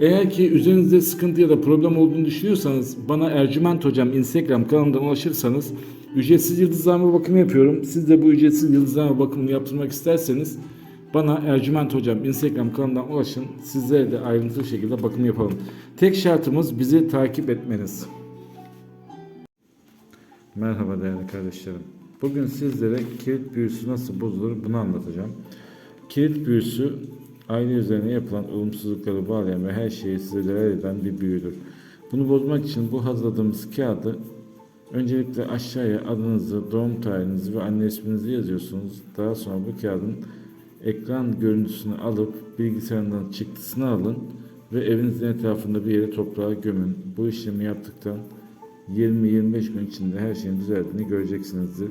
Eğer ki üzerinizde sıkıntı ya da problem olduğunu düşünüyorsanız bana Ercüment Hocam Instagram kanalından ulaşırsanız ücretsiz yıldızlama bakımı yapıyorum. Siz de bu ücretsiz yıldızlama bakımını yaptırmak isterseniz bana Ercüment Hocam Instagram kanalından ulaşın. Sizlere de ayrıntılı şekilde bakım yapalım. Tek şartımız bizi takip etmeniz. Merhaba değerli kardeşlerim. Bugün sizlere kilit büyüsü nasıl bozulur bunu anlatacağım. Kilit büyüsü aile üzerine yapılan olumsuzlukları bağlayan ve her şeyi size değer eden bir büyüdür. Bunu bozmak için bu hazırladığımız kağıdı öncelikle aşağıya adınızı, doğum tarihinizi ve anne isminizi yazıyorsunuz. Daha sonra bu kağıdın ekran görüntüsünü alıp bilgisayarından çıktısını alın ve evinizin etrafında bir yere toprağa gömün. Bu işlemi yaptıktan 20-25 gün içinde her şeyin düzeldiğini göreceksinizdir.